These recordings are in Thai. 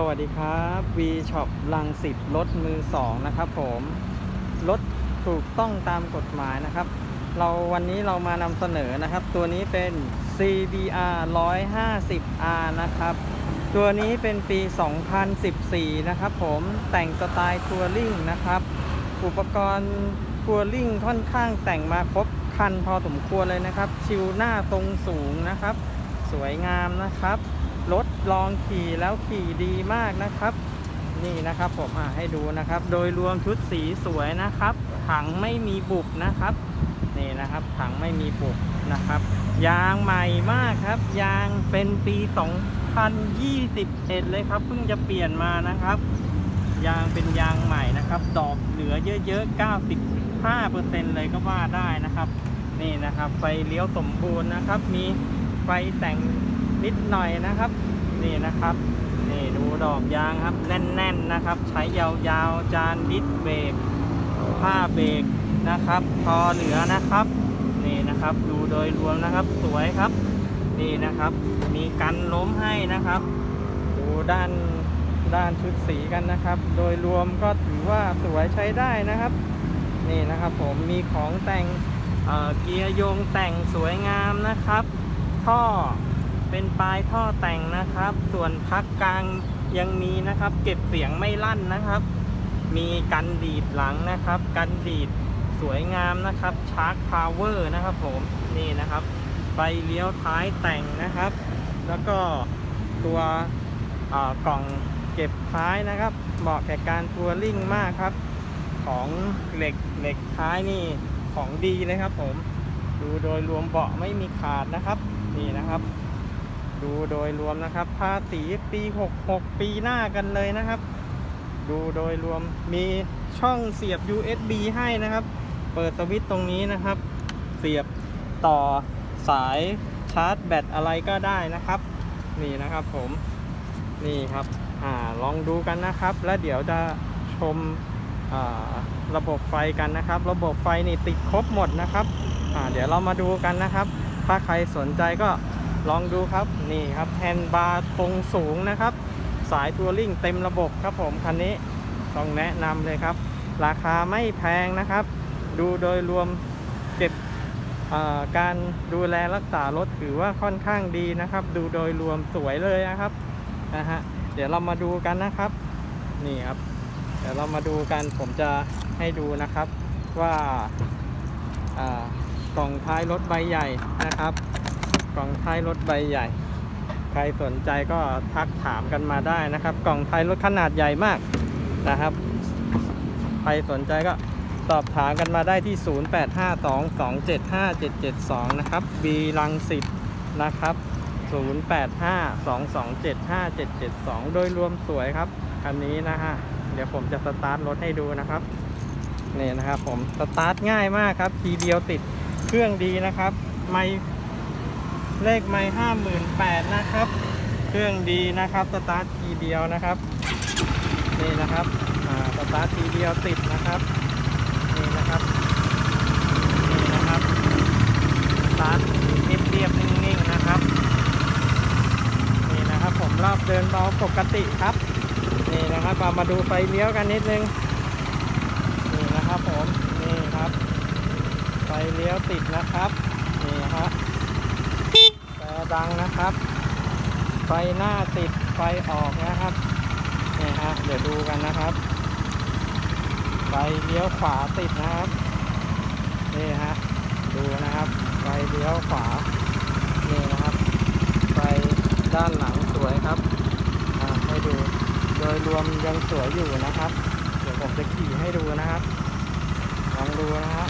สวัสดีครับ V Shop ลังสิตรถมือสองนะครับผมรถถูกต้องตามกฎหมายนะครับ เราวันนี้เรามานำเสนอนะครับ ตัวนี้เป็น CBR 150R นะครับ ตัวนี้เป็นปี 2014 นะครับผมแต่งสไตล์ทัวริงนะครับ อุปกรณ์ทัวริงค่อนข้างแต่งมาครบคันพอสมควรเลยนะครับ ชิวหน้าตรงสูงนะครับ สวยงามนะครับ รถลองขี่แล้วขี่ดีมากนะครับ นี่นะครับผมให้ดูนะครับ โดยรวมชุดสีสวยนะครับ ถังไม่มีบุบนะครับ นี่นะครับ ถังไม่มีบุบนะครับ ยางใหม่มากครับ ยางเป็นปี 2021 เลยครับ เพิ่งจะเปลี่ยนมานะครับ ยางเป็นยางใหม่นะครับ ดอกเหลือเยอะๆ 95%เลยก็ว่าได้นะครับ นี่นะครับ ไฟเลี้ยวสมบูรณ์นะครับ มีไฟแต่ง นิดหน่อยนะครับ นี่นะครับ นี่ดูดอกยางครับแน่นๆนะครับ ใช้ยาวๆ จานดิสเบรกผ้าเบรกนะครับ พอเหลือนะครับ นี่นะครับดูโดยรวมนะครับ สวยครับ นี่นะครับ มีกันล้มให้นะครับ ดูด้านด้านชุดสีกันนะครับ โดยรวมก็ถือว่าสวยใช้ได้นะครับ นี่นะครับผมมีของแต่งเเกียร์โยงแต่งสวยงามนะครับ ท่อ เป็นปลายท่อแต่งนะครับ ส่วนพักกลางยังมีนะครับ เก็บเสียงไม่ลั่นนะครับ มีกันดีดหลังนะครับ กันดีดสวยงามนะครับชาร์จพาวเวอร์นะครับผมนี่นะครับไฟเลี้ยวท้ายแต่งนะครับ แล้วก็ตัวกล่องเก็บท้ายนะครับ เหมาะแก่การทัวริ่งมากครับ ของเหล็กเหล็กท้ายนี่ของดีเลยครับผม ดูโดยรวมเบาะไม่มีขาดนะครับ นี่นะครับ ดูโดยรวมนะครับ ภาษีปี 66 ปีหน้ากันเลยนะครับ ดูโดยรวมมีช่องเสียบ USB ให้นะครับ เปิดสวิตช์ตรงนี้นะครับ เสียบต่อสายชาร์จแบตอะไรก็ได้นะครับ นี่นะครับผมนี่ครับอ่าลองดูกันนะครับ แล้วเดี๋ยวจะชมระบบไฟกันนะครับ ระบบไฟนี่ติดครบหมดนะครับเดี๋ยวเรามาดูกันนะครับ ถ้าใครสนใจก็ ลองดูครับนี่ครับแฮนด์บาร์ตรงสูงนะครับ สายทัวริ่งเต็มระบบครับผมคันนี้ต้องแนะนำเลยครับ ราคาไม่แพงนะครับ ดูโดยรวมเก็บการดูแลรักษารถถือว่าค่อนข้างดีนะครับ ดูโดยรวมสวยเลยนะครับนะฮะเดี๋ยวเรามาดูกันนะครับ นี่ครับ เดี๋ยวเรามาดูกันผมจะให้ดูนะครับว่าอากล่องท้ายรถใบใหญ่นะครับ กล่องท้ายรถใบใหญ่ ใครสนใจก็ทักถามกันมาได้นะครับ กล่องท้ายรถขนาดใหญ่มากนะครับ ใครสนใจก็สอบถามกันมาได้ที่ 0852275772 นะครับ B ลังสิตนะครับ 0852275772 โดยรวมสวยครับ คันนี้นะฮะ เดี๋ยวผมจะสตาร์ทรถให้ดูนะครับ นี่นะครับผม สตาร์ทง่ายมากครับ ทีเดียวติดเครื่องดีนะครับ ไม่ เลขไม่ห้าหมื่นแปดนะครับ เครื่องดีนะครับสตาร์ททีเดียวนะครับนี่นะครับสตาร์ททีเดียวติดนะครับนี่นะครับนี่นะครับสตาร์ทเรียบเรียบๆนิ่งๆนะครับนี่นะครับผมรอบเดินเบาปกติครับนี่นะครับเรามาดูไฟเลี้ยวกันนิดนึงนี่นะครับผมนี่ครับ ไฟเลี้ยวติดนะครับนี่ครับ ดังนะครับ ไฟหน้าติดไฟออกนะครับนี่ฮะเดี๋ยวดูกันนะครับ ไฟเลี้ยวขวาติดนะครับนี่ฮะดูนะครับไฟเลี้ยวขวานี่นะครับ ไฟด้านหลังสวยครับให้ดูโดยรวมยังสวยอยู่นะครับ เดี๋ยวผมจะขี่ให้ดูนะครับลองดูนะฮะ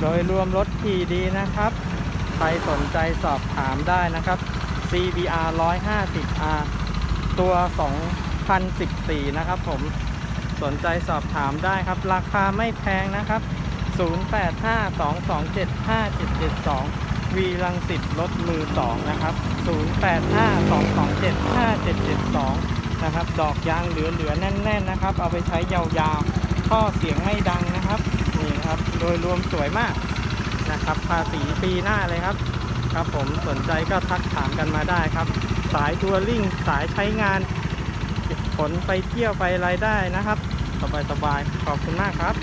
โดยรวมรถขี่ดีนะครับ ใครสนใจสอบถามได้นะครับ CBR 150R ตัว 2014 นะครับผม สนใจสอบถามได้ครับ ราคาไม่แพงนะครับ 0852275772 วีลังสิตรถมือ 2 นะครับ 0852275772 นะครับ ดอกยางเหลือๆ แน่น ๆ นะครับ เอาไปใช้ยาวๆ ท่อเสียงไม่ดังนะครับนี่นะครับโดยรวมสวยมากนะครับ ภาษีปีหน้าเลยครับ ครับผมสนใจก็ทักถามกันมาได้ครับ สายทัวริ่งสายใช้งานผลไปเที่ยวไปอะไรได้นะครับ สบายๆขอบคุณมากครับ